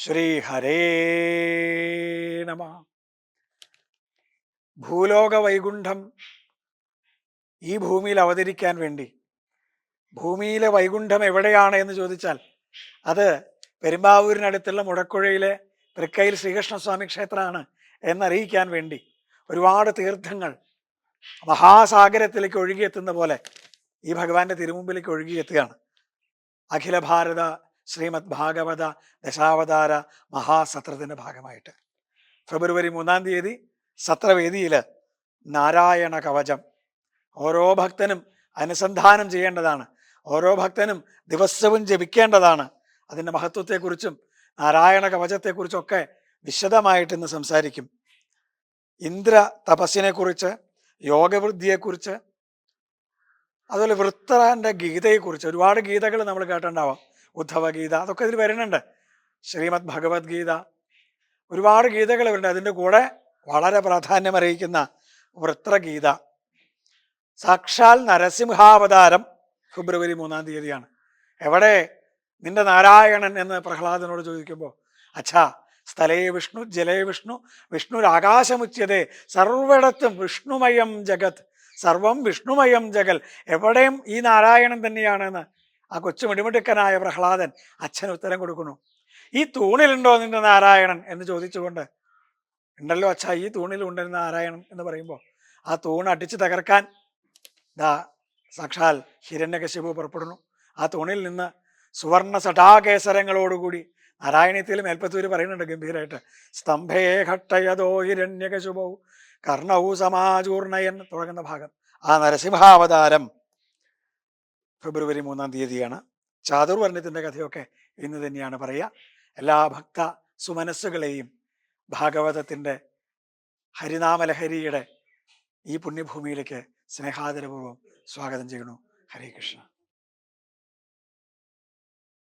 ശ്രീ ഹരേ നമ. ഭൂലോക വൈകുണ്ഠം ഈ ഭൂമിയിൽ അവതരിക്കാൻ വേണ്ടി. ഭൂമിയിലെ വൈകുണ്ഠം എവിടെയാണ് എന്ന് ചോദിച്ചാൽ അത് പെരുമ്പാവൂരിനടുത്തുള്ള മുടക്കുഴയിലെ തൃക്കയിൽ ശ്രീകൃഷ്ണസ്വാമി ക്ഷേത്രമാണ് എന്നറിയിക്കാൻ വേണ്ടി ഒരുപാട് തീർത്ഥങ്ങൾ മഹാസാഗരത്തിലേക്ക് ഒഴുകിയെത്തുന്ന പോലെ ഈ ഭഗവാന്റെ തിരുമുമ്പിലേക്ക് ഒഴുകിയെത്തുകയാണ്. അഖില ഭാരത ശ്രീമദ് ഭാഗവത ദശാവതാര മഹാസത്രത്തിന്റെ ഭാഗമായിട്ട്. ഫെബ്രുവരി മൂന്നാം തീയതി സത്രവേദിയിൽ നാരായണ കവചം. ഓരോ ഭക്തനും അനുസന്ധാനം ചെയ്യേണ്ടതാണ്. ഓരോ ഭക്തനും ദിവസവും ജപിക്കേണ്ടതാണ്. അതിന്റെ മഹത്വത്തെക്കുറിച്ചും നാരായണ കവചത്തെക്കുറിച്ചൊക്കെ വിശദമായിട്ട് ഇന്ന് സംസാരിക്കും. ഇന്ദ്ര തപസ്സിനെക്കുറിച്ച് യോഗവൃദ്ധിയെക്കുറിച്ച് അതുപോലെ വൃത്തന്റെ ഗീതയെക്കുറിച്ച് ഒരുപാട് ഗീതകൾ നമ്മൾ കേട്ടിട്ടുണ്ടാവാം. ഉദ്ധവ ഗീത അതൊക്കെ ഇതിൽ വരുന്നുണ്ട്. ശ്രീമദ് ഭഗവത്ഗീത ഒരുപാട് ഗീതകൾ വരുന്നുണ്ട് അതിന്റെ കൂടെ വളരെ പ്രാധാന്യം അറിയിക്കുന്ന വൃത്രഗീത. സാക്ഷാൽ നരസിംഹാവതാരം ഫെബ്രുവരി മൂന്നാം തീയതിയാണ്. എവിടെ? നിന്റെ നാരായണൻ എന്ന് പ്രഹ്ലാദനോട് ചോദിക്കുമ്പോൾ അച്ഛാ സ്ഥലേ വിഷ്ണു ജലേ വിഷ്ണു വിഷ്ണുരാകാശമുച്ചതേ സർവിടത്തും വിഷ്ണുമയം ജഗത് സർവം വിഷ്ണുമയം ജഗൽ എവിടെയും ഈ നാരായണൻ തന്നെയാണെന്ന് ആ കൊച്ചു മിടിമിടുക്കനായ പ്രഹ്ലാദൻ അച്ഛൻ ഉത്തരം കൊടുക്കുന്നു. ഈ തൂണിലുണ്ടോ നിന്റെ നാരായണൻ? എന്ന് ചോദിച്ചുകൊണ്ട് ഉണ്ടല്ലോ അച്ഛാ ഈ തൂണിലുണ്ട് നാരായണൻ എന്ന് പറയുമ്പോൾ ആ തൂൺ അടിച്ചു തകർക്കാൻ ദാ സാക്ഷാൽ ഹിരണ്യകശിപു പുറപ്പെടുന്നു. ആ തൂണിൽ നിന്ന് സുവർണ സടാകേസരങ്ങളോടുകൂടി നാരായണീയത്തിൽ മേൽപ്പത്തൂര് പറയുന്നുണ്ട് ഗംഭീരമായിട്ട് സ്തംഭേ ഘട്ടയതോ ഹിരണ്യകശുഭൗ കർണവു സമാചൂർണയൻ തുടങ്ങുന്ന ഭാഗം. ആ നരസിംഹാവതാരം ഫെബ്രുവരി മൂന്നാം തീയതിയാണ്. ചാതുർവർണത്തിന്റെ കഥയൊക്കെ ഇന്ന് തന്നെയാണ് പറയുക. എല്ലാ ഭക്ത സുമനസ്സുകളെയും ഭാഗവതത്തിന്റെ ഹരിനാമലഹരിയുടെ ഈ പുണ്യഭൂമിയിലേക്ക് സ്നേഹാദരപൂർവം സ്വാഗതം ചെയ്യുന്നു. ഹരേ കൃഷ്ണ.